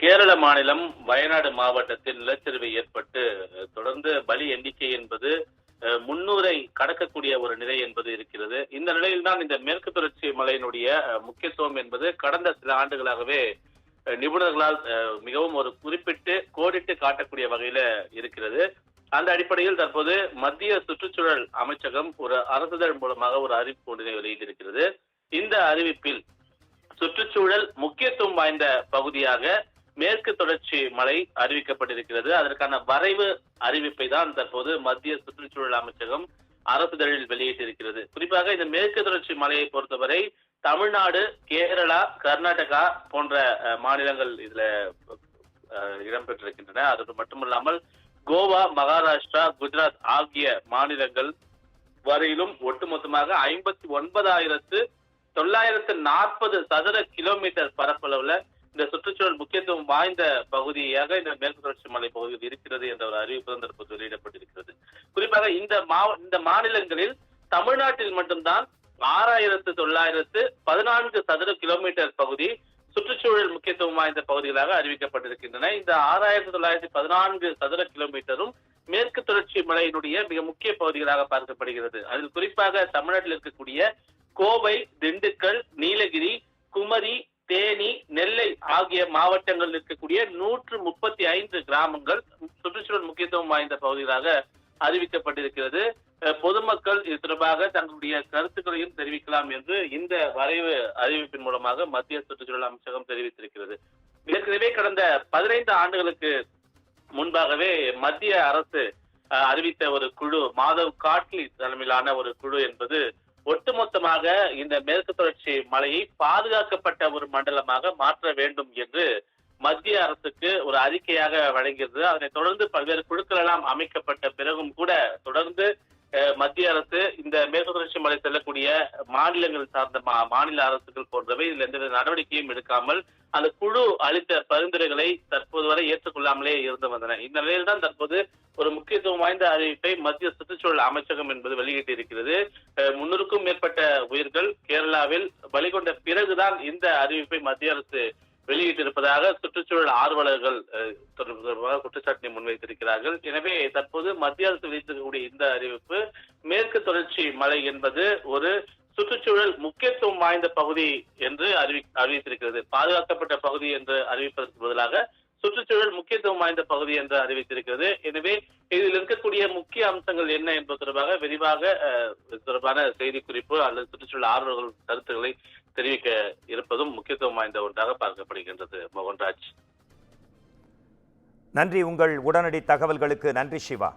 கேரள மாநிலம் வயநாடு மாவட்டத்தில் நிலச்சரிவு ஏற்பட்டு தொடர்ந்து பலி எண்ணிக்கை என்பது முன்னூரை கடக்கக்கூடிய ஒரு நிலை என்பது இருக்கிறது. இந்த நிலையில் தான் இந்த மேற்கு தொடர்ச்சி மலையினுடைய முக்கியத்துவம் என்பது கடந்த சில ஆண்டுகளாகவே நிபுணர்களால் மிகவும் ஒரு குறிப்பிட்டு கோடிட்டு காட்டக்கூடிய வகையில இருக்கிறது. அந்த அடிப்படையில் தற்போது மத்திய சுற்றுச்சூழல் அமைச்சகம் ஒரு அரசுதழ் மூலமாக ஒரு அறிவிப்பு ஒன்றினை வெளியிட்டிருக்கிறது. இந்த அறிவிப்பில் சுற்றுச்சூழல் முக்கியத்துவம் வாய்ந்த பகுதியாக மேற்கு தொடர்ச்சி மலை அறிவிக்கப்பட்டிருக்கிறது. அதற்கான வரைவு அறிவிப்பை தான் தற்போது மத்திய சுற்றுச்சூழல் அமைச்சகம் அரசுதழில் வெளியிட்டிருக்கிறது. குறிப்பாக இந்த மேற்கு தொடர்ச்சி மலையை பொறுத்தவரை தமிழ்நாடு கேரளா கர்நாடகா போன்ற மாநிலங்கள் இதுல இடம்பெற்றிருக்கின்றன. அதோடு மட்டுமல்லாமல் கோவா மகாராஷ்டிரா குஜராத் ஆகிய மாநிலங்கள் வரையிலும் ஒட்டுமொத்தமாக ஐம்பத்தி ஒன்பதாயிரத்து தொள்ளாயிரத்து நாற்பது சதுர கிலோமீட்டர் பரப்பளவுல இந்த சுற்றுச்சூழல் முக்கியத்துவம் வாய்ந்த பகுதியாக இந்த மேற்கு தொடர்ச்சி மலை பகுதியில் இருக்கிறது என்ற ஒரு அறிவிப்பு தற்போது வெளியிடப்பட்டிருக்கிறது. குறிப்பாக இந்த மாவ இந்த மாநிலங்களில் தமிழ்நாட்டில் மட்டும்தான் ஆறாயிரத்து தொள்ளாயிரத்து பதினான்கு சதுர கிலோமீட்டர் பகுதி சுற்றுச்சூழல் முக்கியத்துவம் வாய்ந்த பகுதிகளாக அறிவிக்கப்பட்டிருக்கின்றன. இந்த ஆறாயிரத்தி தொள்ளாயிரத்தி பதினான்கு சதுர கிலோமீட்டரும் மேற்கு தொடர்ச்சி மலையினுடைய மிக முக்கிய பகுதிகளாக பார்க்கப்படுகிறது. அதில் குறிப்பாக தமிழ்நாட்டில் இருக்கக்கூடிய கோவை ஆகிய மாவட்டங்களில் இருக்கக்கூடிய நூற்று முப்பத்தி ஐந்து கிராமங்கள் சுற்றுச்சூழல் முக்கியத்துவம் வாய்ந்த பகுதிகளாக அறிவிக்கப்பட்டிருக்கிறது. பொதுமக்கள் இது தொடர்பாக தங்களுடைய கருத்துக்களையும் தெரிவிக்கலாம் என்று இந்த வரைவு அறிவிப்பின் மூலமாக மத்திய சுற்றுச்சூழல் அமைச்சகம் தெரிவித்திருக்கிறது. ஏற்கனவே கடந்த பதினைந்து ஆண்டுகளுக்கு முன்பாகவே மத்திய அரசு அறிவித்த ஒரு குழு மாதவ் காட்லி தலைமையிலான ஒரு குழு என்பது ஒட்டுமொத்தமாக இந்த மேற்கு தொடர்ச்சி மலையை பாதுகாக்கப்பட்ட ஒரு மண்டலமாக மாற்ற வேண்டும் என்று மத்திய அரசுக்கு ஒரு அறிக்கையாக வழங்கியது அதனைத் தொடர்ந்து பல்வேறு குழுக்கள் எல்லாம் அமைக்கப்பட்ட பிறகும் கூட தொடர்ந்து மத்திய அரசு இந்த மேற்கு தொடர்ச்சி மலை செல்லக்கூடிய மாநிலங்கள் சார்ந்த மா- மாநில அரசுகள் போன்றவை இதில் எந்தவித நடவடிக்கையும் எடுக்காமல் அந்த குழு அளித்த பரிந்துரைகளை தற்போது வரை ஏற்றுக்கொள்ளாமலே இருந்து வந்தன. இந்த நிலையில் தான் தற்போது ஒரு முக்கிய வாய்ந்த அறிவிப்பை மத்திய சுற்றுச்சூழல் அமைச்சகம் என்பது வெளியிட்டிருக்கிறது. முன்னூறுக்கும் மேற்பட்ட உயிர்கள் கேரளாவில் பலிகொண்ட பிறகுதான் இந்த அறிவிப்பை மத்திய அரசு வெளியிட்டிருப்பதாக சுற்றுச்சூழல் ஆர்வலர்கள் தொடர்பாக குற்றச்சாட்டினை முன்வைத்திருக்கிறார்கள். எனவே தற்போது மத்திய அரசு வெளியிட்டிருக்கக்கூடிய இந்த அறிவிப்பு மேற்கு தொடர்ச்சி மலை என்பது ஒரு சுற்றுச்சூழல் முக்கியத்துவம் வாய்ந்த பகுதி என்று அறிவி அறிவித்திருக்கிறது. பாதுகாக்கப்பட்ட பகுதி என்று அறிவிப்பதற்கு பதிலாக சுற்றுச்சூழல் முக்கியத்துவம் வாய்ந்த பகுதி என்று அறிவித்திருக்கிறது. எனவே இதில் இருக்கக்கூடிய முக்கிய அம்சங்கள் என்ன என்பது தொடர்பாக விரிவாக அஹ், தொடர்பான செய்தி குறிப்பு அல்லது சுற்றுச்சூழல் ஆர்வலர்கள் கருத்துக்களை தெரிவிக்க இருப்பதும் முக்கியத்துவம் வாய்ந்த ஒன்றாக பார்க்கப்படுகின்றது. மோகன்ராஜ். நன்றி. உங்கள் உடனடி தகவல்களுக்கு நன்றி சிவா.